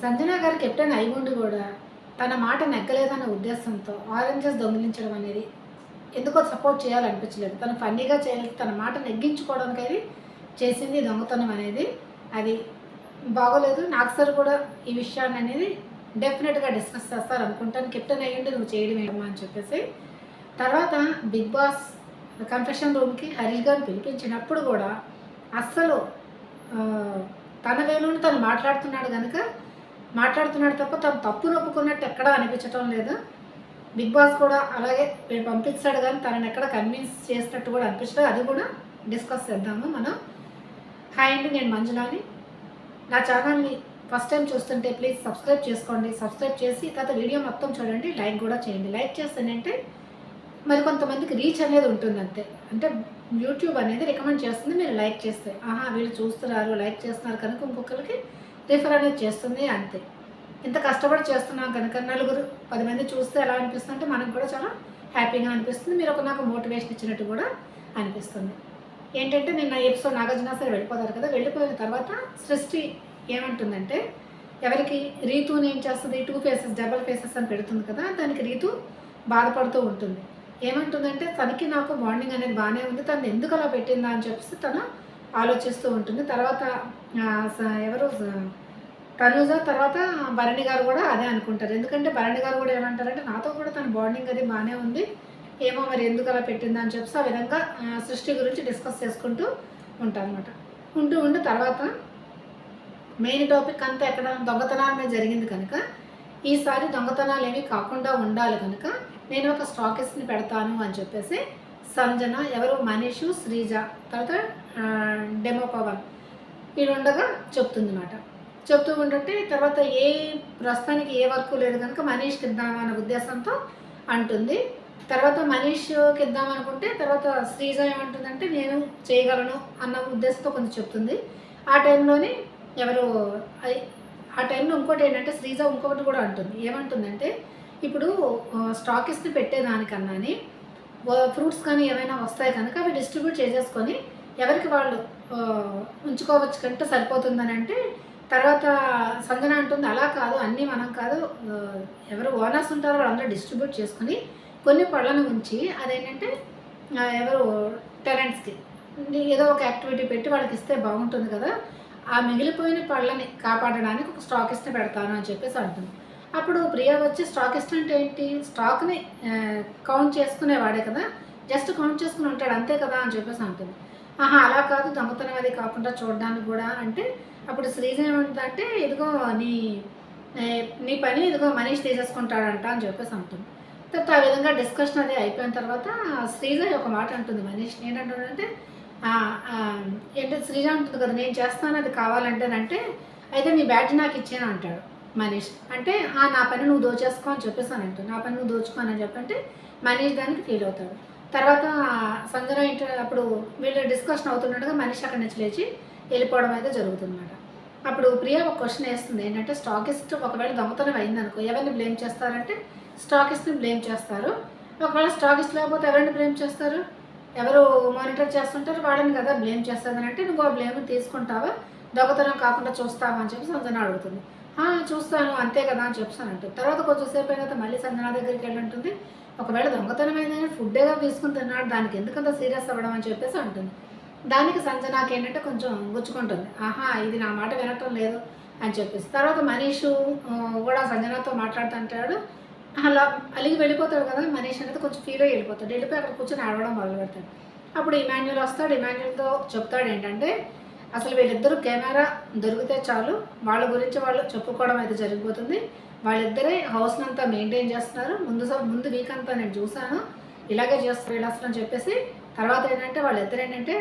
సంజన గారు కెప్టెన్ అయి ఉండి కూడా తన మాట నెగ్గలేదన్న ఉద్దేశంతో ఆరెంజెస్ దొంగిలించడం అనేది ఎందుకో సపోర్ట్ చేయాలనిపించలేదు. తను ఫన్నీగా చేయలేదు తన మాట నెగ్గించుకోవడానికి అది చేసింది దొంగతనం అనేది అది బాగోలేదు. నాకు సార్ కూడా ఈ విషయాన్ని అనేది డెఫినెట్గా డిస్కస్ చేస్తారు అనుకుంటాను. కెప్టెన్ అయ్యిండి నువ్వు చేయడం ఏమో అని చెప్పేసి. తర్వాత బిగ్ బాస్ కన్ఫెషన్ రూమ్కి హరీష్ గారిని పిలిపించినప్పుడు కూడా అస్సలు తన వేలుని తను మాట్లాడుతున్నాడు కనుక మాట్లాడుతున్నాడు తప్ప తను తప్పు నొప్పుకున్నట్టు ఎక్కడా అనిపించటం లేదు. బిగ్ బాస్ కూడా అలాగే వీడు పంపిస్తాడు కానీ తనని ఎక్కడ కన్విన్స్ చేసినట్టు కూడా అనిపించలేదు. అది కూడా డిస్కస్ చేద్దాము మనం. హాయ్ అండి నేను మంజులాని నా ఛానల్ని ఫస్ట్ టైం చూస్తుంటే ప్లీజ్ సబ్స్క్రైబ్ చేసుకోండి. సబ్స్క్రైబ్ చేసి తర్వాత వీడియో మొత్తం చూడండి. లైక్ కూడా చేయండి. లైక్ చేస్తానంటే మరి కొంతమందికి రీచ్ అనేది ఉంటుంది అంతే. అంటే యూట్యూబ్ అనేది రికమెండ్ చేస్తుంది. మీరు లైక్ చేస్తే ఆహా వీళ్ళు చూస్తున్నారు లైక్ చేస్తున్నారు కనుక ఇంకొకరికి రిఫర్ అనేది చేస్తుంది అంతే. ఇంత కష్టపడి చేస్తున్నాం కనుక నలుగురు పది మంది చూస్తే ఎలా అనిపిస్తుంది అంటే మనకు కూడా చాలా హ్యాపీగా అనిపిస్తుంది. మీరు ఒక నాకు మోటివేషన్ ఇచ్చినట్టు కూడా అనిపిస్తుంది. ఏంటంటే నిన్న ఎపిసోడ్ నాగార్జున సార్ వెళ్ళిపోతారు కదా వెళ్ళిపోయిన తర్వాత సృష్టి ఏమంటుందంటే ఎవరికి రీతుని ఏం చేస్తుంది? టూ ఫేసెస్ డబల్ ఫేసెస్ అని పెడుతుంది కదా దానికి రీతు బాధపడుతూ ఉంటుంది. ఏమంటుందంటే తనకి నాకు బాండింగ్ అనేది బాగానే ఉంది తను ఎందుకు అలా పెట్టిందా అని చెప్పేసి తను ఆలోచిస్తూ ఉంటుంది. తర్వాత ఎవరు స- తనుజ తర్వాత భరణి గారు కూడా అదే అనుకుంటారు. ఎందుకంటే భరణి గారు కూడా ఏమంటారంటే నాతో కూడా తన బాండింగ్ అది బాగానే ఉంది. ఏమో మరి ఎందుకు అలా పెట్టింది అని చెప్పి ఆ విధంగా సృష్టి గురించి డిస్కస్ చేసుకుంటూ ఉంటారు అనమాట ఉంటూ ఉంటూ తర్వాత మెయిన్ టాపిక్ అంతా ఎక్కడ? దొంగతనాల మీద జరిగింది కనుక. ఈసారి దొంగతనాలు ఏమీ కాకుండా ఉండాలి కనుక నేను ఒక స్టాకిస్ట్ని పెడతాను అని చెప్పేసి సంజన ఎవరు? మనీషు శ్రీజ తర్వాత డెమో పవన్. వీళ్ళుండగా చెప్తుంది అనమాట చెప్తూ ఉంటుంటే తర్వాత ఏ ప్రస్తుతానికి ఏ వర్క్ లేదు కనుక మనీష్కి ఇద్దామన్న ఉద్దేశంతో అంటుంది. తర్వాత మనీష్కి ఇద్దాం అనుకుంటే తర్వాత శ్రీజ ఏమంటుందంటే నేను చేయగలను అన్న ఉద్దేశంతో కొంచెం చెప్తుంది. ఆ టైంలోనే ఎవరు ఆ టైంలో ఇంకోటి ఏంటంటే శ్రీజ ఇంకొకటి కూడా అంటుంది. ఏమంటుందంటే ఇప్పుడు స్టాకిస్ని పెట్టేదానికన్నాని ఫ్రూట్స్ కానీ ఏమైనా వస్తాయి కనుక అవి డిస్ట్రిబ్యూట్ చేసేసుకొని ఎవరికి వాళ్ళు ఉంచుకోవచ్చు కంటే సరిపోతుందని అంటే తర్వాత సంజన అంటుంది అలా కాదు అన్నీ మనం కాదు. ఎవరు ఓనర్స్ ఉంటారో వాళ్ళందరూ డిస్ట్రిబ్యూట్ చేసుకుని కొన్ని పళ్ళను ఉంచి అదేంటంటే ఎవరు టెరెంట్స్కి ఏదో ఒక యాక్టివిటీ పెట్టి వాళ్ళకి ఇస్తే బాగుంటుంది కదా. ఆ మిగిలిపోయిన పళ్ళని కాపాడడానికి ఒక స్టాకిస్ట్ని పెడతాను అని చెప్పేసి అంటుంది. అప్పుడు ప్రియా వచ్చి స్టాకిస్ట్ అంటే ఏంటి? స్టాక్ని కౌంట్ చేసుకునేవాడే కదా. జస్ట్ కౌంట్ చేసుకుని ఉంటాడు అంతే కదా అని చెప్పేసి అంటుంది. ఆహా అలా కాదు దొంగతనం అది కాకుండా చూడడానికి కూడా అంటే అప్పుడు శ్రీజ ఏమంటుందంటే ఇదిగో నీ నీ పని ఇదిగో మనీష్ తీసేసుకుంటాడంట అని చెప్పేసి అంటుంది. తర్వాత ఆ విధంగా డిస్కషన్ అది అయిపోయిన తర్వాత శ్రీజ ఒక మాట అంటుంది మనీష్ ఏంటంటాడంటే ఏంటంటే శ్రీజ ఉంటుంది కదా నేను చేస్తాను అది కావాలంటేనంటే అయితే నీ బ్యాట్ నాకు ఇచ్చాను అంటాడు మనీష్. అంటే "ఆ, నా పని నువ్వు దోచేసుకో అని చెప్పేసి అని అంటుంది. నా పని నువ్వు దోచుకో అని చెప్పంటే మనీష్ దానికి ఫీల్ అవుతాడు. తర్వాత సంజన ఇంటి అప్పుడు వీళ్ళు డిస్కషన్ అవుతుండగా మనిషి అక్కడి నుంచి లేచి వెళ్ళిపోవడం అయితే జరుగుతుందన్నమాట. అప్పుడు ప్రియా ఒక క్వశ్చన్ వేస్తుంది. ఏంటంటే స్టాకిస్ట్ ఒకవేళ దొంగతనం అయిందనుకో ఎవరిని బ్లేమ్ చేస్తారంటే స్టాకిస్ట్ని బ్లేమ్ చేస్తారు. ఒకవేళ స్టాకిస్ట్ లేకపోతే ఎవరిని బ్లేమ్ చేస్తారు? ఎవరు మానిటర్ చేస్తుంటారు? వాళ్ళని కదా బ్లేమ్ చేస్తుంది అంటే నువ్వు ఆ బ్లేమ్ తీసుకుంటావా? దొంగతనం కాకుండా చూస్తావా? అని చెప్పి సంజన అడుగుతుంది. చూస్తాను. అంతే కదా అని చెప్పాను తర్వాత కొంచెం సేపు అయిన తర్వాత మళ్ళీ సంజన దగ్గరికి వెళ్ళి ఉంటుంది ఒకవేళ దొంగతనం ఏదైనా ఫుడ్డేగా తీసుకుని తిన్నాడు దానికి ఎందుకంత సీరియస్ అవ్వడం అని చెప్పేసి అంటుంది. దానికి సంజనాకి ఏంటంటే కొంచెం గుచ్చుకుంటుంది. ఆహా ఇది నా మాట వినటం లేదు అని చెప్పేసి. తర్వాత మనీషు కూడా సంజనాతో మాట్లాడుతుంటాడు అలా అలిగి వెళ్ళిపోతాడు కదా మనీష్ అనేది కొంచెం ఫీల్ అయ్యి వెళ్ళిపోతాడు. వెళ్ళిపోయి అక్కడ కూర్చొని ఆడవడం మొదలు పెడతాడు అప్పుడు ఇమాన్యుల్ వస్తాడు. ఇమాన్యుల్తో చెప్తాడు ఏంటంటే అసలు వీళ్ళిద్దరూ కెమెరా దొరికితే చాలు. వాళ్ళ గురించి వాళ్ళు చెప్పుకోవడం అయితే జరిగిపోతుంది. వాళ్ళిద్దరే హౌస్ని అంతా మెయింటైన్ చేస్తున్నారు. ముందు ముందు వీక్ అంతా నేను చూశాను. ఇలాగే చేస్తారు అసలు అని చెప్పేసి తర్వాత ఏంటంటే వాళ్ళిద్దరు ఏంటంటే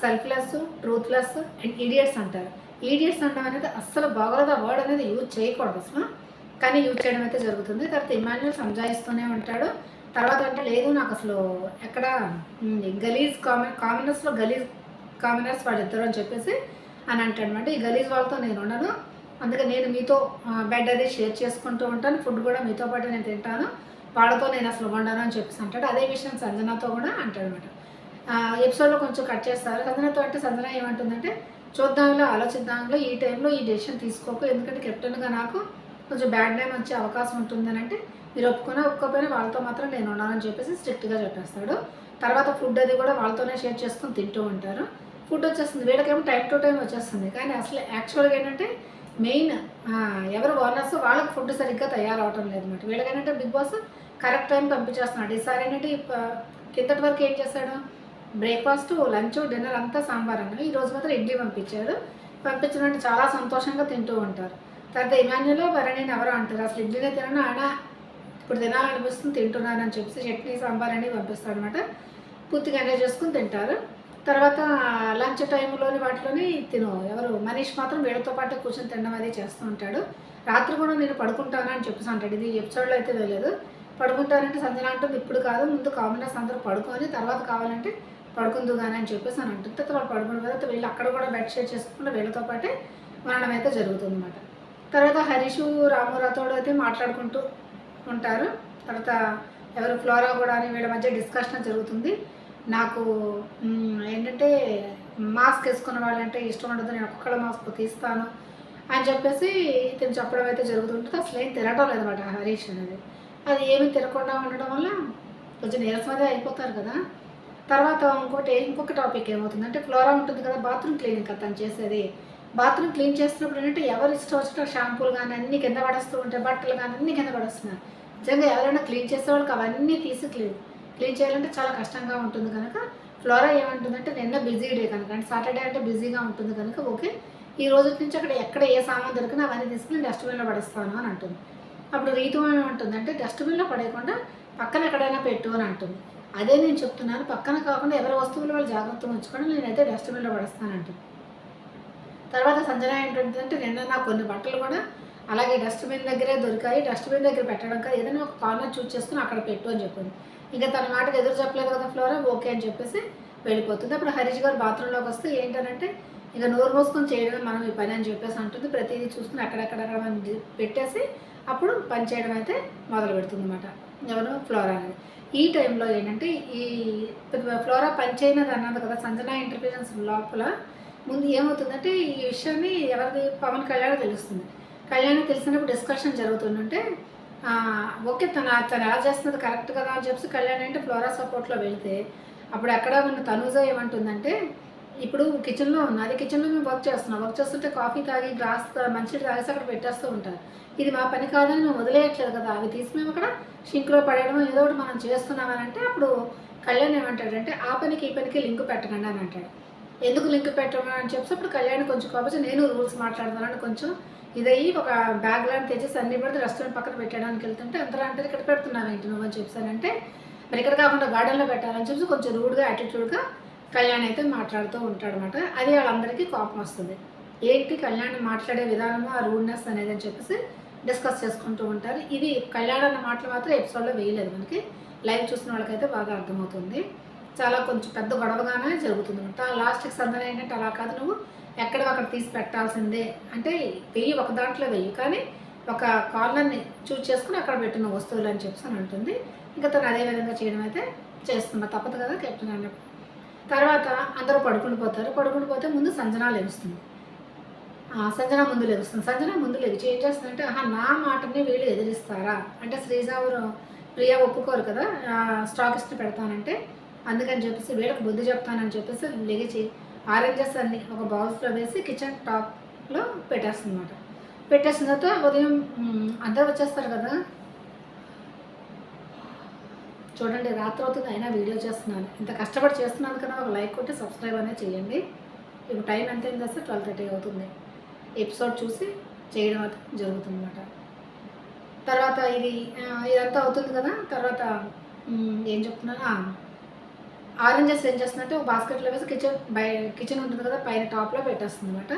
సెల్ఫ్లెస్ ట్రూత్లెస్ అండ్ ఈడియట్స్ అంటారు. ఈడియట్స్ అనడం అనేది అస్సలు బాగోలేదు? ఆ వర్డ్ అనేది యూజ్ చేయకూడదు అసలు. కానీ యూజ్ చేయడం అయితే జరుగుతుంది. తర్వాత ఇమాన్యుల్ సంజాయిస్తూనే ఉంటాడు. తర్వాత అంటే లేదు నాకు అసలు ఎక్కడ గలీజ్ కామెన్ కామనర్స్లో గలీజ్ కామనర్స్ వాళ్ళిద్దరు అని చెప్పేసి అని అంటాడు అనమాట. ఈ గలీజ్ వాళ్ళతో నేను ఉండను. అందుకే నేను మీతో బెడ్ అది షేర్ చేసుకుంటూ ఉంటాను. ఫుడ్ కూడా మీతో పాటు నేను తింటాను. వాళ్ళతో నేను అసలు వండను అని చెప్పేసి అంటాడు. అదే విషయం సంజనాతో కూడా అంటాడు అనమాట ఎపిసోడ్లో కొంచెం కట్ చేస్తారు. సంజనతో అంటే సంజన ఏమంటుందంటే చూద్దాంలో ఆలోచిద్దాంలో ఈ టైంలో ఈ డెసిషన్ తీసుకోకు. ఎందుకంటే కెప్టెన్గా నాకు కొంచెం బ్యాడ్ టైం వచ్చే అవకాశం ఉంటుందని అంటే మీరు ఒప్పుకున్నా ఒప్పుకోకపోయినా వాళ్ళతో మాత్రం నేను ఉన్నానని చెప్పేసి స్ట్రిక్ట్గా చెప్పేస్తాడు. తర్వాత ఫుడ్ అది కూడా వాళ్ళతోనే షేర్ చేసుకొని తింటూ ఉంటారు. ఫుడ్ వచ్చేస్తుంది. వీళ్ళకేమో టైం టు టైం వచ్చేస్తుంది. కానీ అసలు యాక్చువల్గా ఏంటంటే మెయిన్ ఎవరు ఓనర్స్ వాళ్ళకి ఫుడ్ సరిగ్గా తయారవటం లేదు అనమాట వీళ్ళకేంటంటే బిగ్ బాస్ కరెక్ట్ టైం పంపించేస్తున్నాడు. ఈసారి ఏంటంటే కిందటి వరకు ఏం చేశాడు? బ్రేక్ఫాస్ట్ లంచ్ డిన్నర్ అంతా సాంబార్ అన్న ఈ రోజు మాత్రం ఇడ్లీ పంపించాడు. పంపించినట్టు చాలా సంతోషంగా తింటూ ఉంటారు. తర్వాత ఇమాన్యులో వరణిని ఎవరో అంటారు. అసలు ఇడ్లీనే తినను ఆడ ఇప్పుడు తినాలనిపిస్తుంది తింటున్నానని చెప్పేసి చట్నీ సాంబార్ అనేది పంపిస్తాడు అనమాట పూర్తిగా ఎంజాయ్ చేసుకుని తింటారు. తర్వాత లంచ్ టైంలోని వాటిలోని తిను. ఎవరు? మనీష్ మాత్రం వీళ్ళతో పాటు కూర్చొని తినడం అది చేస్తూ ఉంటాడు. రాత్రి కూడా నేను పడుకుంటాను అని చెప్పేసి అంటాడు. ఇది ఎపిసోడ్లో అయితే తెలియదు. పడుకుంటానంటే సంజన అంటుంది ఇప్పుడు కాదు ముందు కామనర్స్ అందరూ పడుకొని తర్వాత కావాలంటే పడుకుందు కానీ అని చెప్పేసి అని అంటుంది. తర్వాత వాళ్ళు పడుకున్న తర్వాత వీళ్ళు అక్కడ కూడా బెడ్ షేర్ చేసుకుంటే వీళ్ళతో పాటే మరణం అయితే జరుగుతుంది అనమాట తర్వాత హరీషు రామురాతోడు అయితే మాట్లాడుకుంటూ ఉంటారు. తర్వాత ఎవరు? ఫ్లోరా కూడా అని వీళ్ళ మధ్య డిస్కషన్ జరుగుతుంది. నాకు ఏంటంటే మాస్క్ వేసుకున్న వాళ్ళంటే ఇష్టం ఉండదు నేను ఒక్కొక్కళ్ళ మాస్క్ తీస్తాను అని చెప్పేసి ఇతను చెప్పడం అయితే జరుగుతుంటుంది. అసలు ఏం తినటం లేదన్నమాట హరీష్ అనేది. అది ఏమీ తినకుండా ఉండడం వల్ల కొంచెం నీరసమదే అయిపోతారు కదా. తర్వాత ఇంకోటి ఇంకొక టాపిక్ ఏమవుతుందంటే ఫ్లోరా ఉంటుంది కదా బాత్రూమ్ క్లీనింగ్ కదా తను చేసేది. బాత్రూమ్ క్లీన్ చేస్తున్నప్పుడు ఏంటంటే ఎవరు ఇష్టం వచ్చిన షాంపూలు కానీ అన్ని కింద పడేస్తూ ఉంటాయి బట్టలు కానీ అన్ని కింద పడేస్తున్నారు. నిజంగా ఎవరైనా క్లీన్ చేసే వాళ్ళకి అవన్నీ తీసి క్లీన్ క్లీన్ చేయాలంటే చాలా కష్టంగా ఉంటుంది కనుక ఫ్లోరా ఏమంటుందంటే నిన్న బిజీ డే కనుక అంటే సాటర్డే అంటే బిజీగా ఉంటుంది కనుక ఓకే ఈ రోజు నుంచి అక్కడ ఎక్కడ ఏ సామాన్ దొరికినా అవన్నీ తీసుకుని డస్ట్బిన్లో పడేస్తాను అని అంటుంది. అప్పుడు రీతు ఏమంటుందంటే డస్ట్బిన్లో పడేయకుండా పక్కన ఎక్కడైనా పెట్టు అని అంటుంది. అదే నేను చెప్తున్నాను పక్కన కాకుండా ఎవరి వస్తువులు వాళ్ళు జాగ్రత్తగా ఉంచుకొని నేనైతే డస్ట్బిన్లో పడేస్తాను తర్వాత సంజన ఏంటంటే నిన్న నాకు కొన్ని బట్టలు కూడా అలాగే డస్ట్బిన్ దగ్గరే దొరికాయి డస్ట్బిన్ దగ్గర పెట్టడం కాదు ఏదైనా ఒక కార్నర్ చూస్ చేసుకుని అక్కడ పెట్టు అని చెప్పింది. ఇంకా తన మాటకు ఎదురు చెప్పలేదు కదా ఫ్లోరా ఓకే అని చెప్పేసి వెళ్ళిపోతుంది. అప్పుడు హరీష్ గారు బాత్రూంలోకి వస్తే ఏంటనంటే ఇక నోరు మోసుకొని చేయడమే మనం ఈ పని అని చెప్పేసి అంటుంది. ప్రతిదీ చూసుకుని అక్కడక్కడ మనం పెట్టేసి అప్పుడు పని చేయడం అయితే మొదలు పెడుతుంది అనమాట ఎవరు? ఫ్లోరా అనేది. ఈ టైంలో ఏంటంటే ఈ ఫ్లోరా పని చేయనది అన్నది కదా సంజన ఇంటర్ఫీరెన్స్ లోపల ముందు ఏమవుతుందంటే ఈ విషయాన్ని ఎవరిది? పవన్ కళ్యాణ్ తెలుస్తుంది. కళ్యాణ్ తెలిసినప్పుడు డిస్కషన్ జరుగుతుందంటే ఓకే తన తను ఎలా చేస్తున్నది కరెక్ట్ కదా అని చెప్పి కళ్యాణ్ అంటే ఫ్లోరా సపోర్ట్లో వెళ్తే అప్పుడు ఎక్కడ ఉన్న తనూజ ఏమంటుందంటే ఇప్పుడు కిచెన్లో ఉంది అది కిచెన్లో మేము వర్క్ చేస్తున్నాం. వర్క్ చేస్తుంటే కాఫీ తాగి గ్లాస్ మంచిగా తాగేసి అక్కడ పెట్టేస్తూ ఉంటారు. ఇది మా పని కాదని మేము వదిలేయట్లేదు కదా. అవి తీసి మేము అక్కడ షింక్లో పడేయడం ఏదో ఒకటి మనం చేస్తున్నామని అంటే అప్పుడు కళ్యాణ్ ఏమంటాడంటే ఆ పనికి ఈ పనికి లింక్ పెట్టకండి అని అంటాడు. ఎందుకు లింక్ పెట్టమని అని చెప్పి అప్పుడు కళ్యాణ్ కొంచెం కాబట్టి నేను రూల్స్ మాట్లాడతానని కొంచెం ఇదయ్యి ఒక బ్యాగ్ లాంటి తెచ్చేసి అన్ని పెడితే రెస్టారెంట్ పక్కన పెట్టడానికి వెళ్తుంటే అందరూ అంటే ఇక్కడ పెడుతున్నాను ఏంటి నువ్వు అని చెప్పానంటే మరి ఇక్కడ కాకుండా గార్డెన్లో పెట్టాలని చెప్పి కొంచెం రూడ్గా యాటిట్యూడ్గా కళ్యాణ్ అయితే మాట్లాడుతూ ఉంటాడనమాట అది వాళ్ళందరికీ కోపం వస్తుంది. ఏంటి కళ్యాణ్ మాట్లాడే విధానము ఆ రూడ్నెస్ అనేది అని చెప్పేసి డిస్కస్ చేసుకుంటూ ఉంటారు. ఇది కళ్యాణ్ అన్న మాటలు మాత్రం ఎపిసోడ్లో వేయలేదు మనకి. లైవ్ చూసిన వాళ్ళకైతే బాగా అర్థమవుతుంది. చాలా కొంచెం పెద్ద గొడవగానే జరుగుతుంది. అనమాట లాస్ట్కి సందన ఏంటంటే అలా కాదు నువ్వు. ఎక్కడో అక్కడ తీసి పెట్టాల్సిందే. అంటే వెయ్యి ఒక దాంట్లో వెయ్యి కానీ ఒక కార్నర్ని చూజ్ చేసుకుని అక్కడ పెట్టిన వస్తువులు అని చెప్పి అని అంటుంది. ఇంకా తను అదే విధంగా చేయడం అయితే చేస్తుంది. తప్పదు కదా కెప్టెన్ అన్నప్పుడు తర్వాత అందరూ పడుకుని పోతారు. పడుకుని పోతే ముందు సంజన లెగుస్తుంది సంజన ముందు లెగుస్తుంది సంజన ముందు లెగిచి ఏం చేస్తుందంటే ఆహా నా మాటని వీళ్ళు ఎదిరిస్తారా? అంటే శ్రీజావరం ప్రియా ఒప్పుకోరు కదా. స్టాకిస్ట్ని పెడతానంటే అందుకని చెప్పేసి వీళ్ళకి బుద్ధి చెప్తానని చెప్పేసి లెగిచి ఆరెంజెస్ అన్ని ఒక బౌల్స్లో వేసి కిచెన్ టాప్లో పెట్టేస్తుంది అనమాట పెట్టేసిన తర్వాత ఉదయం అందరు అందరూ వచ్చేస్తారు కదా. చూడండి రాత్రి అవుతుంది అయినా వీడియో చేస్తున్నాను. ఇంత కష్టపడి చేస్తున్నాను కదా ఒక లైక్ కొట్టి సబ్స్క్రైబ్ అనేది చేయండి. ఇప్పుడు టైం ఎంత అయింది వస్తే ట్వెల్వ్ థర్టీ అవుతుంది. ఎపిసోడ్ చూసి చేయడం జరుగుతుంది అన్నమాట తర్వాత ఇది ఇదంతా అవుతుంది కదా. తర్వాత ఏం చెప్తున్నాను? ఆరెంజెస్ ఏం చేస్తుందంటే ఒక బాస్కెట్లో వేసి కిచెన్ బై కిచెన్ ఉంటుంది కదా పైన టాప్లో పెట్టేస్తుంది అనమాట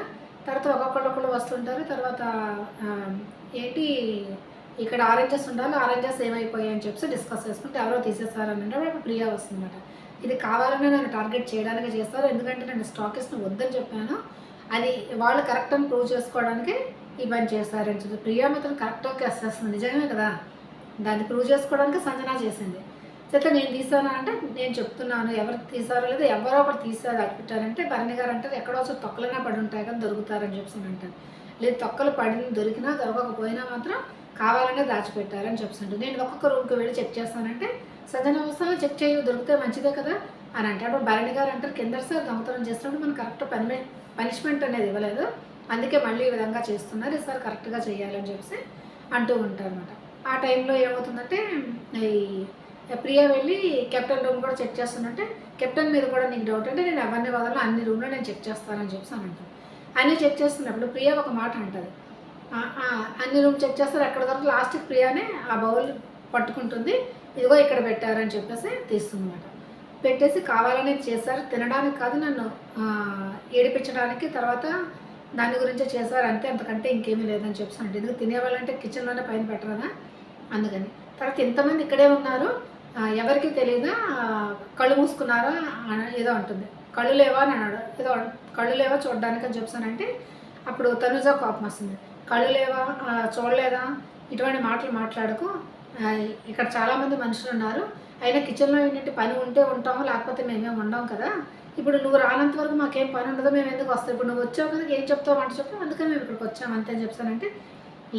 తర్వాత ఒక్కొక్కళ్ళు ఒకళ్ళు వస్తుంటారు. తర్వాత ఏంటి ఇక్కడ ఆరెంజెస్ ఉండాలి ఆరెంజెస్ ఏమైపోయాయి అని చెప్పి డిస్కస్ చేసుకుంటే ఎవరో తీసేస్తారని అంటే అప్పుడు ప్రియా వస్తుందన్నమాట. ఇది కావాలనే నన్ను టార్గెట్ చేయడానికి చేస్తారు. ఎందుకంటే నేను స్టాకిస్ట్ని వద్దని చెప్పాను. అది వాళ్ళు కరెక్ట్ అని ప్రూవ్ చేసుకోవడానికి ఈ పని చేస్తారని చెప్పి. ప్రియా మాత్రం కరెక్ట్ ఓకే వస్తుంది నిజమే కదా? దాన్ని ప్రూవ్ చేసుకోవడానికి సంజన చేసింది. చేత నేను తీసానా అంటే నేను చెప్తున్నాను. ఎవరు తీసారో లేదా ఎవరో ఒకరు తీసారు దాచిపెట్టారంటే భరణి గారు అంటారు ఎక్కడో వచ్చి తొక్కలైనా పడి ఉంటాయి కానీ దొరుకుతారని చెప్పి అంటారు. లేదు తొక్కలు పడిన దొరికినా దొరకకపోయినా మాత్రం కావాలనే దాచిపెట్టారని చెప్తుంటారు నేను ఒక్కొక్క రూమ్కి వెళ్ళి చెక్ చేస్తానంటే సజన వ్యవస్థలో చెక్ చేయి దొరికితే మంచిదే కదా అని అంటాడు భరణి గారు అంటారు కింద సార్ దొంగతనం చేస్తున్నప్పుడు మనం కరెక్ట్ పని పనిష్మెంట్ అనేది ఇవ్వలేదు. అందుకే మళ్ళీ ఈ విధంగా చేస్తున్నారు. ఈసారి కరెక్ట్గా చేయాలని చెప్పేసి అంటూ ఉంటారు అనమాట ఆ టైంలో ఏమవుతుందంటే ఈ ప్రియా వెళ్ళి కెప్టెన్ రూమ్ కూడా చెక్ చేస్తానంటే కెప్టెన్ మీద కూడా నీకు డౌట్ అంటే నేను ఎవరిని వదలను అన్ని రూమ్లో నేను చెక్ చేస్తానని చెప్పి అని అంటాను అన్నీ చెక్ చేస్తున్నప్పుడు ప్రియా ఒక మాట అంటుంది. అన్ని రూమ్ చెక్ చేస్తారు అక్కడ వరకు లాస్ట్కి ప్రియానే ఆ బౌల్ పట్టుకుంటుంది ఇదిగో ఇక్కడ పెట్టారని చెప్పేసి తీస్తుందన్నమాట. పెట్టేసి కావాలనే చేశారు తినడానికి కాదు నన్ను ఏడిపించడానికి తర్వాత దాని గురించే చేశారు అంతే అంతకంటే ఇంకేమీ లేదని చెప్పి అంటే ఎందుకు తినేవాళ్ళంటే కిచెన్లోనే పైన పెట్టరదా అందుకని. తర్వాత ఇంతమంది ఇక్కడే ఉన్నారు ఎవరికి తెలియదా కళ్ళు మూసుకున్నారా ఏదో అంటుంది. కళ్ళు లేవా అని అన్నాడు. ఏదో కళ్ళు లేవా చూడడానికి అని చెప్పానంటే అప్పుడు తనుజ కోపం వస్తుంది. కళ్ళు లేవా చూడలేదా? ఇటువంటి మాటలు మాట్లాడకు. ఇక్కడ చాలామంది మనుషులు ఉన్నారు. అయినా కిచెన్లో ఏంటంటే పని ఉంటే ఉంటాము లేకపోతే మేమేం ఉండం కదా. ఇప్పుడు నువ్వు రానంత వరకు మాకేం పని ఉండదు మేము ఎందుకు వస్తాం? ఇప్పుడు నువ్వు వచ్చావు కదా ఏం చెప్తావు అంటే చెప్తావు అందుకని మేము ఇక్కడికి వచ్చాము అంతే అని చెప్తానంటే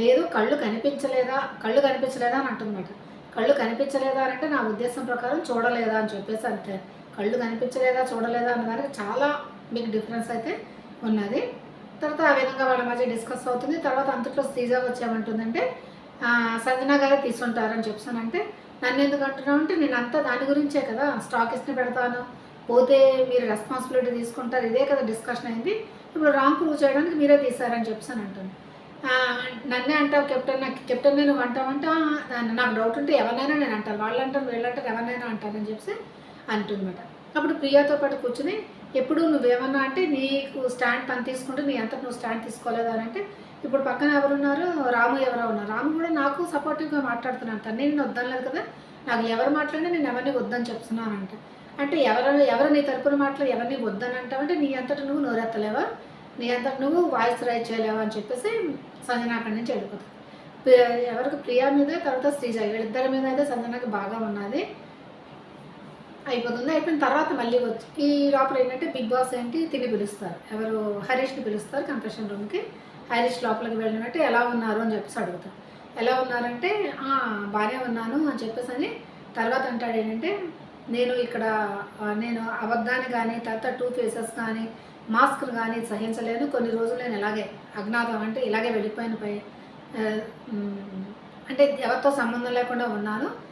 లేదు కళ్ళు కనిపించలేదా? కళ్ళు కనిపించలేదా అని అంటున్నమాట కళ్ళు కనిపించలేదా అని అంటే నా ఉద్దేశం ప్రకారం చూడలేదా అని చెప్పేసి అంతే. కళ్ళు కనిపించలేదా చూడలేదా అన్న దానికి చాలా బిగ్ డిఫరెన్స్ అయితే ఉన్నది. తర్వాత ఆ విధంగా వాళ్ళ మధ్య డిస్కస్ అవుతుంది. తర్వాత అంతట్లో శ్రీజా వచ్చేమంటుందంటే ఆ, సంజన గారే తీసుంటారని చెప్తానంటే నన్ను ఎందుకు అంటున్నావు? అంటే నేను అంతా దాని గురించే కదా స్టాకిస్ట్ని పెడతాను. పోతే మీరు రెస్పాన్సిబిలిటీ తీసుకుంటారు. ఇదే కదా డిస్కషన్ అయింది. ఇప్పుడు రాంగ్ ప్రూవ్ చేయడానికి మీరే తీసారని చెప్తాను అంటాను నన్నే అంటావు కెప్టెన్ నాకు కెప్టెన్ నేను అంటావంటే నాకు డౌట్ ఉంటే ఎవరినైనా నేను అంటాను. వాళ్ళు అంటారు వీళ్ళు అంటారు ఎవరినైనా అంటారని చెప్పి అంటుందన్నమాట. అప్పుడు ప్రియాతో పాటు కూర్చుని ఎప్పుడు నువ్వేమన్నా అంటే నీకు స్టాండ్ పని తీసుకుంటే నీ అంతా నువ్వు స్టాండ్ తీసుకోలేదు అని అంటే ఇప్పుడు పక్కన ఎవరున్నారు? రాము ఎవరో ఉన్నారు. రాము కూడా నాకు సపోర్టివ్గా మాట్లాడుతున్నాను తను నేను వద్దనలేదు కదా. నాకు ఎవరు మాట్లాడినా నేను ఎవరిని వద్దని చెప్తున్నాను అంట. అంటే ఎవరు ఎవరు నీ తరపున మాట్లాడి ఎవరిని వద్దని అంటావంటే నీ అంతటా నువ్వు నోరెత్తలేవా? నీ అంతటా నువ్వు వాయిస్ రైట్ చేయలేవా? అని చెప్పేసి సంజన అక్కడి నుంచి వెళ్ళిపోతుంది ఎవరికి ప్రియా మీద తర్వాత శ్రీజ. వీళ్ళిద్దరి మీద అయితే సంజనకి బాగా ఉన్నది. అయిపోతుంది. అయిపోయిన తర్వాత మళ్ళీ వచ్చి ఈ లోపల ఏంటంటే బిగ్ బాస్ ఏంటి? తిని పిలుస్తారు. ఎవరు? హరీష్ని పిలుస్తారు కంప్రెషన్ రూమ్కి హరీష్ లోపలికి వెళ్ళినట్టు ఎలా ఉన్నారు అని చెప్పేసి అడుగుతారు. ఎలా ఉన్నారంటే బాగానే ఉన్నాను అని చెప్పేసి అని తర్వాత అంటాడు ఏంటంటే నేను ఇక్కడ నేను అబద్ధాన్ని కానీ తర్వాత టూ ఫేసెస్ కానీ మాస్క్లు కానీ సహించలేను కొన్ని రోజులు నేను ఇలాగే అజ్ఞాతం అంటే ఇలాగే వెళ్ళిపోయిన పై అంటే ఎవరితో సంబంధం లేకుండా ఉన్నాను.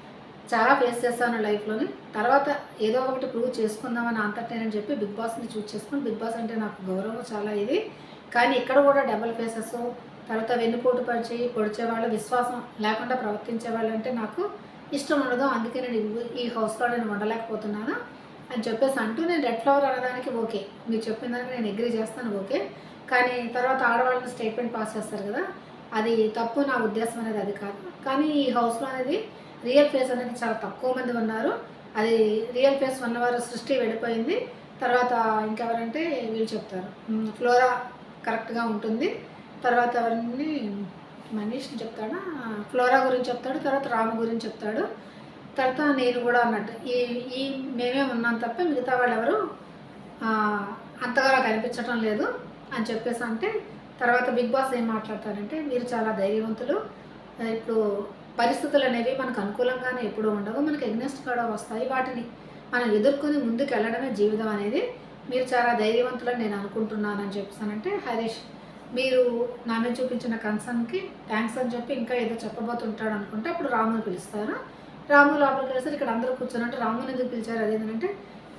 చాలా ఫేస్ చేస్తాను లైఫ్లోని. తర్వాత ఏదో ఒకటి ప్రూవ్ చేసుకుందామని అంతటేనని చెప్పి బిగ్ బాస్ని చూస్ చేసుకుని బిగ్ బాస్ అంటే నాకు గౌరవం చాలా ఇది. కానీ ఇక్కడ కూడా డబల్ ఫేసెస్ తర్వాత వెన్నుపోటు పరిచి పొడిచేవాళ్ళు విశ్వాసం లేకుండా ప్రవర్తించే వాళ్ళు అంటే నాకు ఇష్టం ఉండదు. అందుకే నేను ఈ- ఈ హౌస్లో నేను ఉండలేకపోతున్నాను. అని చెప్పేసి అంటూ నేను రెడ్ ఫ్లవర్ అనడానికి ఓకే. మీరు చెప్పిన దానికి నేను అగ్రీ చేస్తాను ఓకే. కానీ తర్వాత ఆడవాళ్ళని స్టేట్మెంట్ పాస్ చేస్తారు కదా అది తప్పు నా ఉద్దేశం అనేది అది కాదు. కానీ ఈ హౌస్లో అనేది రియల్ ఫేస్ అనేది చాలా తక్కువ మంది ఉన్నారు. అది రియల్ ఫేస్ ఉన్నవారు సృష్టి వెళ్ళిపోయింది. తర్వాత ఇంకెవరంటే వీళ్ళు చెప్తారు. ఫ్లోరా కరెక్ట్గా ఉంటుంది. తర్వాత ఎవరిని? మనీష్ని చెప్తాడా? ఫ్లోరా గురించి చెప్తాడు. తర్వాత రాము గురించి చెప్తాడు. తర్వాత నేను కూడా అన్నట్టు ఈ ఈ మేమే ఉన్నాం తప్ప మిగతా వాళ్ళు ఎవరు అంతగా కనిపించడం లేదు అని చెప్పేసి అంటే తర్వాత బిగ్ బాస్ ఏం మాట్లాడతారంటే మీరు చాలా ధైర్యవంతులు. ఇప్పుడు పరిస్థితులు అనేవి మనకు అనుకూలంగానే ఎప్పుడూ ఉండవు. మనకి ఎగ్నెస్ట్ కూడా వస్తాయి. వాటిని మనం ఎదుర్కొని ముందుకు వెళ్ళడమే జీవితం అనేది మీరు చాలా ధైర్యవంతులని నేను అనుకుంటున్నానని చెప్పేసానంటే హరీష్ మీరు నా మీద చూపించిన కన్సర్న్కి థ్యాంక్స్ అని చెప్పి ఇంకా ఏదో చెప్పబోతుంటాడు అనుకుంటే అప్పుడు రాముని పిలుస్తారు. రాము లోపలికి వెళ్తే ఇక్కడ అందరూ కూర్చొని రాముని ఎందుకు పిలిచారు? అదేంటంటే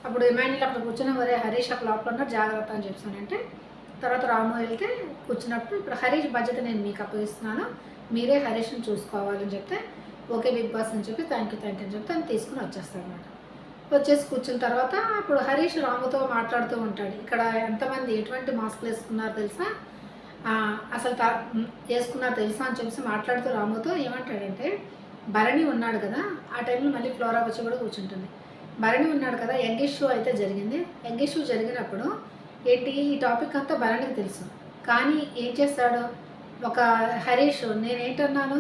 అప్పుడు ఎమాన్యుల్ అక్కడ కూర్చొని మరే హరీష్ అక్కడ లోపల ఉన్నారు జాగ్రత్త అని చెప్పానంటే తర్వాత రాము వెళ్తే కూర్చున్నప్పుడు ఇప్పుడు హరీష్ బాధ్యత నేను మీకు అప్పగిస్తున్నాను మీరే హరీష్ని చూసుకోవాలని చెప్తే ఓకే బిగ్ బాస్ అని చెప్పి థ్యాంక్ యూ థ్యాంక్ యూ అని చెప్తే ఆయన తీసుకుని వచ్చేస్తాడు అనమాట వచ్చేసి కూర్చున్న తర్వాత ఇప్పుడు హరీష్ రాముతో మాట్లాడుతూ ఉంటాడు. ఇక్కడ ఎంతమంది ఎటువంటి మాస్క్లు వేసుకున్నారు తెలుసా? అసలు త వేసుకున్నారు తెలుసా అని చెప్పేసి మాట్లాడుతూ రాముతో ఏమంటాడంటే భరణి ఉన్నాడు కదా ఆ టైంలో మళ్ళీ ఫ్లోరా వచ్చి కూడా కూర్చుంటుంది. భరణి ఉన్నాడు కదా ఎగ్ ఇష్యూ అయితే జరిగింది. ఎగ్ ఇష్యూ జరిగినప్పుడు ఏంటి ఈ టాపిక్ అంతా భరణికి తెలుసు. కానీ ఏం చేస్తాడు? ఒక హరీష్ నేనేంటన్నాను?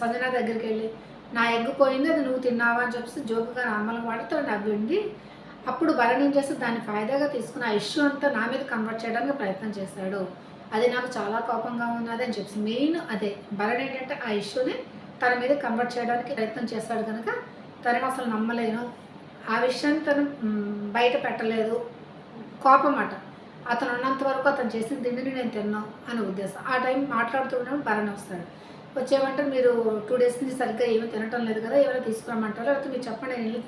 సంజన దగ్గరికి వెళ్ళి నా ఎగ్ పోయింది అది నువ్వు తిన్నావా? అని చెప్పేసి జోకుగా నార్మల్గా వాడుతాడు నవ్వింది అప్పుడు భరణి ఏం చేస్తే దాన్ని ఫాయిదాగా తీసుకుని ఆ ఇష్యూ అంతా నా మీద కన్వర్ట్ చేయడానికి ప్రయత్నం చేశాడు అది నాకు చాలా కోపంగా ఉన్నది అని చెప్పి మెయిన్ అదే భరణి ఏంటంటే ఆ ఇష్యూని తన మీద కన్వర్ట్ చేయడానికి ప్రయత్నం చేశాడు కనుక తనని అసలు నమ్మలేను. ఆ విషయాన్ని తను బయట పెట్టలేదు. కోపం అట. అతను ఉన్నంత వరకు అతను చేసిన తిండిని నేను తిన్నాం అనే ఉద్దేశం. ఆ టైం మాట్లాడుతుండడం బాగానే వస్తాడు. వచ్చేమంటే మీరు టూ డేస్ నుంచి సరిగ్గా ఏమీ తినటం లేదు కదా ఎవరైనా తీసుకురమ్మంటారో? లేకపోతే మీరు చెప్పండి నేను వెళ్ళి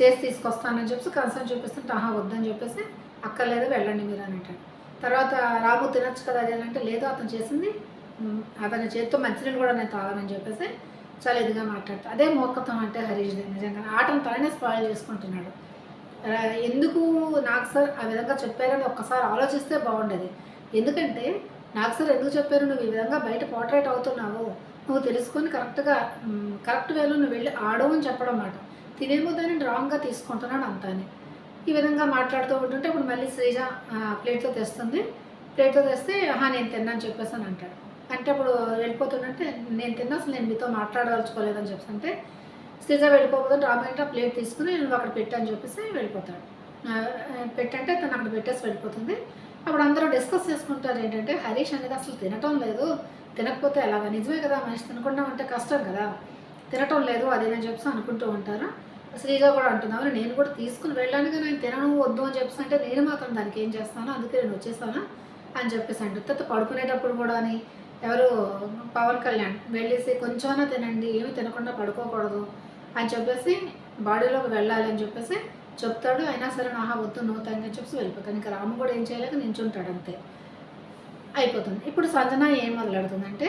చేసి తీసుకొస్తానని చెప్పేసి కన్సర్న్ చూపిస్తుంటే ఆహా వద్దని చెప్పేసి అక్కర్లేదు వెళ్ళండి మీరు అని అంటాడు తర్వాత రాము తినచ్చు కదా అది అంటే లేదు అతను చేసింది అతని చేతితో మంచినీళ్ళు కూడా నేను తాగనని చెప్పేసి చాలా ఇదిగా మాట్లాడతా. అదే మోకత్వం అంటే హరీష్ నిజంగా ఆటను తననే స్పాయిల్ చేసుకుంటున్నాడు. ఎందుకు నాకు సార్ ఆ విధంగా చెప్పారని ఒక్కసారి ఆలోచిస్తే బాగుండేది. ఎందుకంటే నాకు సార్ ఎందుకు చెప్పారు? నువ్వు ఈ విధంగా బయట పోర్ట్రేట్ అవుతున్నావు. నువ్వు తెలుసుకొని కరెక్ట్గా కరెక్ట్ వేలో నువ్వు వెళ్ళి ఆడవు అని చెప్పడం మాట. తినేమో దాన్ని రాంగ్గా తీసుకుంటున్నాడు అంతానే. ఈ విధంగా మాట్లాడుతూ ఉంటుంటే ఇప్పుడు మళ్ళీ శ్రీజ ప్లేట్తో తెస్తుంది. ప్లేట్తో తెస్తే ఆహా నేను తిన్నాను చెప్పేసి అని అంటాడు. అంటే అప్పుడు వెళ్ళిపోతుందంటే నేను తిన్నా అసలు నేను మీతో మాట్లాడదలుచుకోలేదని చెప్పేసి. అంటే శ్రీజ వెళ్ళిపోతుంటే రామేంట ప్లేట్ తీసుకుని నువ్వు అక్కడ పెట్టని చెప్పేసి వెళ్ళిపోతాడు. పెట్టంటే తను అక్కడ పెట్టేసి వెళ్ళిపోతుంది. అప్పుడు అందరూ డిస్కస్ చేసుకుంటారు ఏంటంటే హరీష్ అనేది అసలు తినటం లేదు. తినకపోతే ఎలాగ? నిజమే కదా మనిషి తినకుండా ఉంటే కష్టం కదా. తినటం లేదు అదేనని చెప్పేసి అనుకుంటూ ఉంటారు. శ్రీజ కూడా అంటున్నావు నేను కూడా తీసుకుని వెళ్ళాను కానీ నేను తినను వద్దు అని చెప్పేసి. అంటే నేను మాత్రం దానికి ఏం చేస్తాను అందుకే నేను వచ్చేసాను అని చెప్పేసి అంటే తర్వాత పడుకునేటప్పుడు కూడా అని ఎవరు? పవన్ కళ్యాణ్. వెళ్ళేసి కొంచెమైనా తినండి ఏమి తినకుండా పడుకోకూడదు అని చెప్పేసి బాడీలోకి వెళ్ళాలి అని చెప్పేసి చెప్తాడు. అయినా సరే నాహా వద్దు నువ్వు తాగి అని చెప్పేసి వెళ్ళిపోతాను ఇంకా రాము కూడా ఏం చేయలేక నించుంటాడు అంతే. అయిపోతుంది. ఇప్పుడు సంజన ఏం మొదలెడుతుందంటే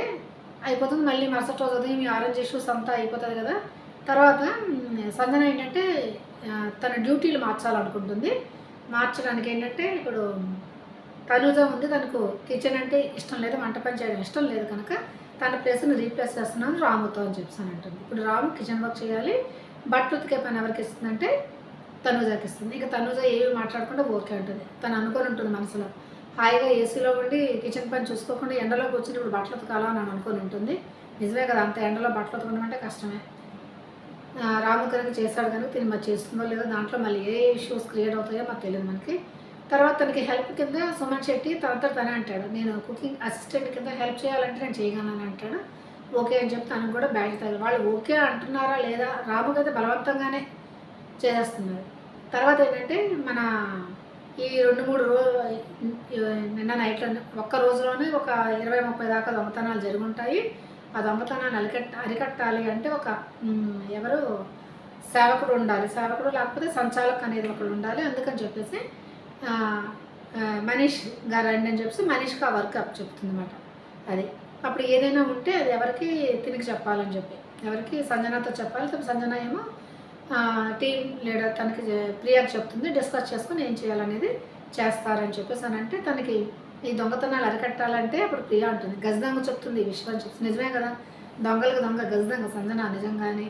అయిపోతుంది మళ్ళీ మరుసటి రోజు ఉదయం ఈ ఆరెంజ్ ఇష్యూస్ అంతా అయిపోతుంది కదా. తర్వాత సంజన ఏంటంటే తన డ్యూటీలు మార్చాలనుకుంటుంది. మార్చడానికి ఏంటంటే ఇప్పుడు తనుజ ఉంది తనకు కిచెన్ అంటే ఇష్టం లేదు వంట పని చేయడం ఇష్టం లేదు కనుక తన ప్లేస్ని రీప్లేస్ చేస్తున్నాను రాముతో అని చెప్తాను అంటుంది. ఇప్పుడు రాము కిచెన్ వర్క్ చేయాలి బట్టలు ఉతికే పని ఎవరికి ఇస్తుందంటే తనుజాకి ఇస్తుంది. ఇంకా తనుజ ఏమి మాట్లాడకుండా ఓకే ఉంటుంది తను అనుకొని ఉంటుంది మనసులో హాయిగా ఏసీలో ఉండి కిచెన్ పని చూసుకోకుండా ఎండలో కూర్చుని ఇప్పుడు బట్టలు ఉతకాలా అని అనుకొని ఉంటుంది. నిజమే కదా అంత ఎండలో బట్టలు ఉతకడం అంటే కష్టమే. రాము కనుక చేశాడు కనుక తిని మరి చేస్తుందో లేదో దాంట్లో మళ్ళీ ఏ ఇష్యూస్ క్రియేట్ అవుతాయో మాకు తెలియదు మనకి. తర్వాత తనకి హెల్ప్ కింద సుమన్ శెట్టి తనంతా తనే అంటాడు నేను కుకింగ్ అసిస్టెంట్ కింద హెల్ప్ చేయాలంటే నేను చేయగలను అంటాడు. ఓకే అని చెప్పి తనకు కూడా బ్యాగ్ తగ్గి వాళ్ళు ఓకే అంటున్నారా లేదా రాము కదా బలవంతంగానే చేసేస్తున్నారు. తర్వాత ఏంటంటే మన ఈ రెండు మూడు రోజు నిన్న నైట్లో ఒక్క రోజులోనే ఒక ఇరవై ముప్పై దాకా దొంగతనాలు జరుగుంటాయి. ఆ దొంగతనాన్ని అరికట్ అరికట్టాలి అంటే ఒక ఎవరు? సేవకుడు ఉండాలి. సేవకుడు లేకపోతే సంచాలక్ అనేది ఒకడు ఉండాలి. అందుకని చెప్పేసి మనీష్ గారు రండి అని చెప్పి మనీష్కి ఆ వర్క్ అప్ చెప్తుంది అనమాట అది. అప్పుడు ఏదైనా ఉంటే అది ఎవరికి తినికి చెప్పాలని చెప్పి. ఎవరికి సంజనాతో చెప్పాలి సంజన ఏమో టీం లీడర్ తనకి ప్రియాకి చెప్తుంది డిస్కస్ చేసుకుని ఏం చేయాలనేది చేస్తారని చెప్పేసి అని అంటే తనకి ఈ దొంగతనాలు అరికట్టాలంటే అప్పుడు ప్రియా ఉంటుంది గజదంగ చెప్తుంది ఈ విషయం చెప్తుంది నిజమే కదా? దొంగలకు దొంగ గజదంగ సంజన నిజంగానే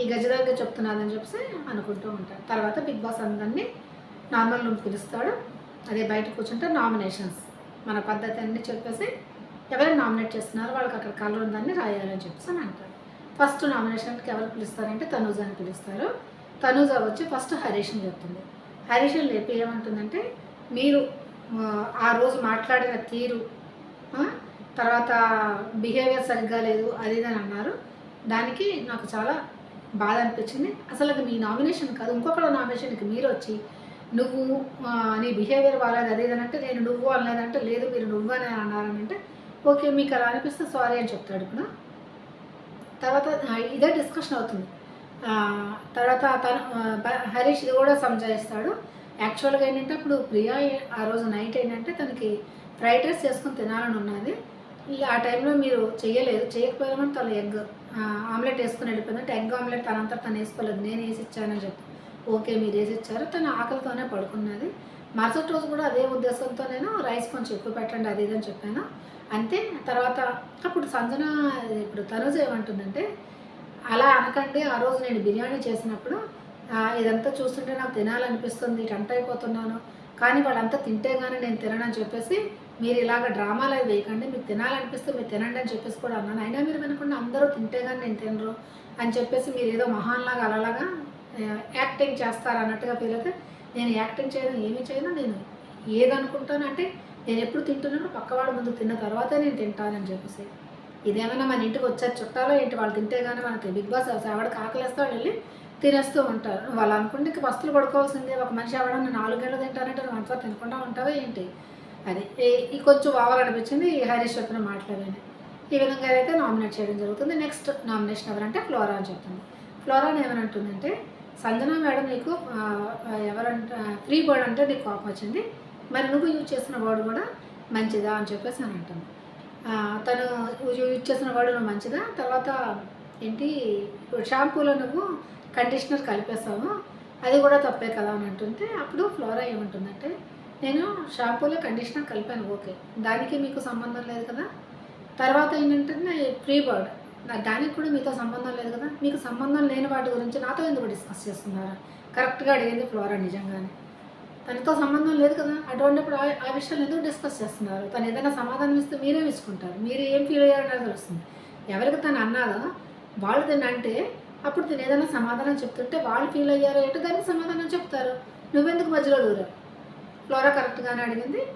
ఈ గజదంగ చెప్తున్నదని చెప్పేసి అనుకుంటూ ఉంటారు. తర్వాత బిగ్ బాస్ అందరినీ నార్మల్ రూమ్ పిలుస్తాడు. అదే బయట కూర్చుంటే నామినేషన్స్. మన పద్ధతి అన్ని చెప్పేసి ఎవరైనా నామినేట్ చేస్తున్నారో వాళ్ళకి అక్కడ కలర్ ఉందని రాయాలని చెప్పేసి అని అంటారు. ఫస్ట్ నామినేషన్కి ఎవరు పిలుస్తారంటే తనూజ అని పిలుస్తారు. తనూజ వచ్చి ఫస్ట్ హరీష్ని చెప్తుంది. హరీష్ని లేపి ఏమంటుందంటే మీరు ఆ, రోజు మాట్లాడిన తీరు తర్వాత బిహేవియర్ సరిగ్గా లేదు అది ఇది అని అన్నారు. దానికి నాకు చాలా బాధ అనిపించింది. అసలు అది మీ నామినేషన్ కాదు. ఇంకొకళ్ళ నామినేషన్కి మీరు వచ్చి నువ్వు నీ బిహేవియర్ బాగాలేదు అది అంటే నేను నువ్వు అనలేదంటే లేదు మీరు నువ్వు అని అన్నారని అంటే ఓకే మీకు అలా అనిపిస్తే సారీ అని చెప్తాడు ఇప్పుడు. తర్వాత ఇదే డిస్కషన్ అవుతుంది. తర్వాత తను హరీష్ ఇది కూడా సంజాయిస్తాడు. యాక్చువల్గా ఏంటంటే ఇప్పుడు ప్రియా ఆ రోజు నైట్ ఏంటంటే తనకి ఫ్రైడ్ రైస్ చేసుకుని తినాలని ఉన్నది. ఆ టైంలో మీరు చేయలేదు చేయకపోయామని తన ఎగ్ ఆమ్లెట్ వేసుకుని వెళ్ళిపోయిందంటే ఎగ్ ఆమ్లెట్ తనంతా తను వేసుకోలేదు. నేను వేసి ఇచ్చానని చెప్పి. ఓకే మీరు వేసి ఇచ్చారు తను ఆకలితోనే పడుకున్నది. మరుసటి రోజు కూడా అదే ఉద్దేశంతో నేను రైస్ కొంచెం ఎక్కువ పెట్టండి అది ఇది అని చెప్పాను. అంతే తర్వాత అప్పుడు సంజన ఇప్పుడు తనుజ ఏమంటుందంటే అలా అనకండి ఆ రోజు నేను బిర్యానీ చేసినప్పుడు ఇదంతా చూస్తుంటే నాకు తినాలనిపిస్తుంది టంట అయిపోతున్నాను. కానీ వాళ్ళంతా తింటే కానీ నేను తిననని చెప్పేసి మీరు ఇలాగ డ్రామాలు అవి వేయకండి మీకు తినాలనిపిస్తే మీరు తినండి అని చెప్పేసి కూడా అన్నాను. అయినా మీరు వినకుండా అందరూ తింటే కానీ నేను తినరు అని చెప్పేసి మీరు ఏదో మహాన్లాగా అలాగా యాక్టింగ్ చేస్తారు అన్నట్టుగా ఫీల్ అయితే నేను యాక్టింగ్ చేయను ఏమి చేయను నేను ఏదనుకుంటానంటే నేను ఎప్పుడు తింటున్నాను పక్కవాడు ముందు తిన్న తర్వాతే నేను తింటానని చెప్పేసి. ఇదేమైనా మన ఇంటికి వచ్చారు చుట్టాలో ఏంటి వాళ్ళు తింటే కానీ మనకి బిగ్ బాస్ ఎవడ కాకలేస్తే వాళ్ళు వెళ్ళి తినేస్తూ ఉంటారు. వాళ్ళు అనుకుంటే ఇంక వస్తువులు పడుకోవాల్సిందే ఒక మనిషి ఎవడన్నా నాలుగేళ్ళు తింటానంటే నువ్వు అంతా తినకుండా ఉంటావా ఏంటి? అది ఈ- ఈ కొంచెం అనిపించింది ఈ హరీష్ చెప్పిన మాట్లాడాను ఈ విధంగా అయితే నామినేట్ చేయడం జరుగుతుంది. నెక్స్ట్ నామినేషన్ ఎవరంటే ఫ్లోరా అని చెప్తుంది ఫ్లోరా ఏమనంటుందంటే సంజన మేడం నీకు ఎవరంటే ఎవరంట ఫ్రీ బర్డ్ అంటే నీకు కోపం వచ్చింది. మరి నువ్వు యూజ్ చేసిన వర్డ్ కూడా మంచిదా అని చెప్పేసి అని అంటాను తను యూజ్ చేసిన వర్డ్ నువ్వు మంచిదా? తర్వాత ఏంటి షాంపూలో నువ్వు కండిషనర్ కలిపేస్తావు. అది కూడా తప్పే కదా అని అంటుంటే అప్పుడు ఫ్లోరా ఏమంటుందంటే నేను షాంపూలో కండిషనర్ కలిపాను ఓకే. దానికి మీకు సంబంధం లేదు కదా. తర్వాత ఏంటంటే ప్రీ బర్డ్. దానికి కూడా మీతో సంబంధం లేదు కదా? మీకు సంబంధం లేని వాటి గురించి నాతో ఎందుకు డిస్కస్ చేస్తున్నారు? కరెక్ట్గా అడిగింది ఫ్లోరా నిజంగానే. తనతో సంబంధం లేదు కదా? అటువంటిప్పుడు ఆ విషయాలు ఎందుకు డిస్కస్ చేస్తున్నారు? తను ఏదైనా సమాధానం ఇస్తే మీరే ఇచ్చుకుంటారు మీరు ఏం ఫీల్ అయ్యారనేది తెలుస్తుంది. ఎవరికి తను అన్నారో వాళ్ళు తిని అంటే అప్పుడు తిన ఏదైనా సమాధానం చెప్తుంటే వాళ్ళు ఫీల్ అయ్యారో? ఎటు దానికి సమాధానం చెప్తారు? నువ్వెందుకు మధ్యలో దూరం ఫ్లోరా కరెక్ట్గానే అడిగింది.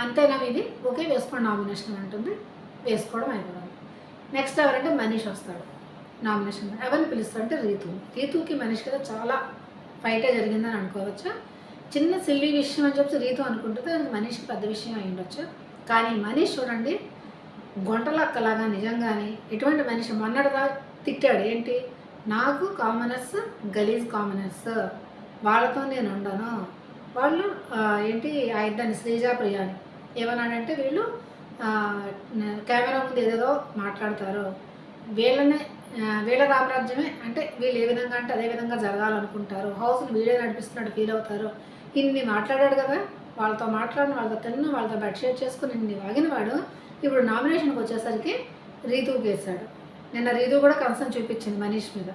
అంతేనా ఇది ఓకే వేసుకోండి నామినేషన్ అంటుంది. వేసుకోవడం అయిపోయింది. నెక్స్ట్ ఎవరంటే మనీష్ వస్తాడు. నామినేషన్ ఎవరిని పిలుస్తాడంటే రీతు. రీతుకి మనీష్ కదా చాలా ఫైటే జరిగిందని అనుకోవచ్చు? చిన్న సిల్లీ విషయం అని చెప్పి రీతు అనుకుంటుంది. అది మనీష్కి పెద్ద విషయం అయి ఉండొచ్చు. కానీ మనీష్ చూడండి గొంటలక్కలాగా నిజంగానే ఎటువంటి మనిషి మొన్నటిదా తిట్టాడు. ఏంటి? నాకు కామనర్స్ గలీజ్ కామనర్స్ వాళ్ళతో నేను ఉండను. వాళ్ళు ఏంటి ఆ ఇద్దరిని శ్రీజా ప్రియాని ఏమన్నాడంటే వీళ్ళు కెమెరా ముందు ఏదేదో మాట్లాడతారు. వీళ్ళనే వీళ్ళ రామరాజ్యమే అంటే వీళ్ళు ఏ విధంగా అంటే అదే విధంగా జరగాలనుకుంటారు. హౌస్ని వీడే నడిపిస్తున్నట్టు ఫీల్ అవుతారు. ఇన్ని మాట్లాడాడు కదా వాళ్ళతో మాట్లాడిన వాళ్ళతో తిన్న వాళ్ళతో బెడ్ షేర్ చేసుకుని ఇన్ని వాగినవాడు ఇప్పుడు నామినేషన్కి వచ్చేసరికి రీతుకి వేశాడు నిన్న రీతు కూడా కన్సర్న్ చూపించింది మనీష్ మీద.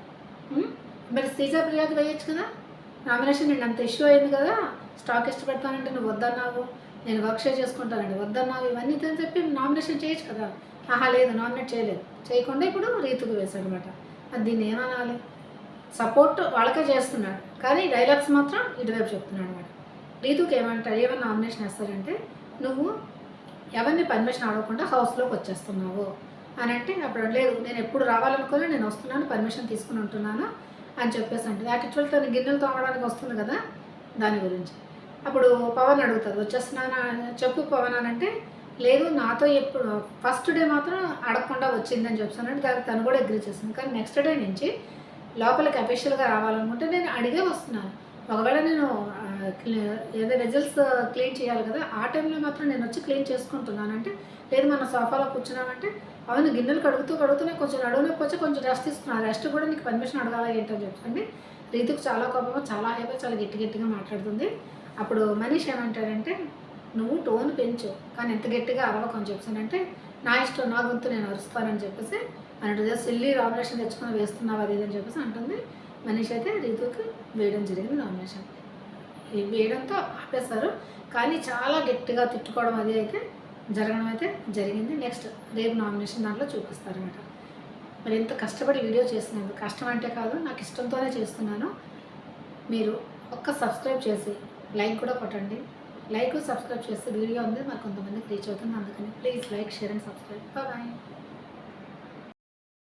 మరి శ్రీజా ప్రియాకి వేయచ్చు కదా? నామినేషన్ నిన్న అంత ఇష్యూ అయింది కదా? స్టాక్ ఇష్టపెడతానంటే నువ్వు వద్దన్నావు. నేను వర్క్ షేర్ చేసుకుంటానండి. వద్దన్నావు ఇవన్నీ అని చెప్పి నామినేషన్ చేయొచ్చు కదా. ఆహా లేదు నామినేట్ చేయలేదు. చేయకుండా ఇప్పుడు రీతుకు వేశాడు అనమాట అది దీన్ని ఏమనాలి? సపోర్ట్ వాళ్ళకే చేస్తున్నాడు. కానీ డైలాగ్స్ మాత్రం ఇటువైపు చెప్తున్నాడు అనమాట రీతుకి ఏమంటారు ఏమైనా నామినేషన్ వేస్తారంటే నువ్వు ఎవరిని పర్మిషన్ అడగకుండా హౌస్లోకి వచ్చేస్తున్నావు. అని అంటే అప్పుడు లేదు నేను ఎప్పుడు రావాలనుకుని నేను వస్తున్నాను పర్మిషన్ తీసుకుని ఉంటున్నాను అని చెప్పేసి అంటే యాక్చువల్ తను గిన్నెలు తోమడానికి వస్తుంది కదా దాని గురించి. అప్పుడు పవన్ అడుగుతారు వచ్చేస్తున్నానా? చెప్పు పవన్ అని అంటే లేదు నాతో ఎప్పుడు ఫస్ట్ డే మాత్రం అడగకుండా వచ్చిందని చెప్తానంటే దానికి తను కూడా అగ్రీ చేసింది. కానీ నెక్స్ట్ డే నుంచి లోపలికి అఫీషియల్గా రావాలనుకుంటే నేను అడిగే వస్తున్నాను. ఒకవేళ నేను ఏదో రిజల్ట్స్ క్లీన్ చేయాలి కదా ఆ టైంలో మాత్రం నేను వచ్చి క్లీన్ చేసుకుంటున్నాను అంటే లేదు మన సోఫాలో కూర్చున్నామంటే అవును గిన్నెలు కడుగుతూ కడుగుతూనే కొంచెం నడువు నొప్పి వచ్చి కొంచెం రెస్ట్ తీసుకున్నాను రెస్ట్ కూడా నీకు పర్మిషన్ అడగాలి ఏంటని చెప్పండి రీతికి చాలా కోపం చాలా హైపర్ చాలా గట్టి గట్టిగా మాట్లాడుతుంది. అప్పుడు మనీష్ ఏమంటాడంటే నువ్వు టోన్ పెంచు కానీ ఎంత గట్టిగా అరవకని చెప్పానంటే నా ఇష్టం నా గొంతు నేను అరుస్తానని చెప్పేసి అన్నట్టు సిల్లీ నామినేషన్ తెచ్చుకొని వేస్తున్నావు అది అని చెప్పేసి అంటుంది. మనీష్ అయితే రీతుకి వేయడం జరిగింది నామినేషన్. వేయడంతో ఆపేశారు. కానీ చాలా గట్టిగా తిట్టుకోవడం అది అయితే జరగడం అయితే జరిగింది. నెక్స్ట్ రేపు నామినేషన్ దాంట్లో చూపిస్తారనమాట మరి ఎంత కష్టపడి వీడియో చేస్తున్నాను కష్టం అంటే కాదు నాకు ఇష్టంతోనే చేస్తున్నాను. మీరు ఒక్క సబ్స్క్రైబ్ చేసి లైక్ కూడా కొట్టండి. లైక్ సబ్స్క్రైబ్ చేస్తే వీడియో ఉంది మాకు కొంతమందికి రీచ్ అవుతుంది అందుకని please like share and subscribe. Bye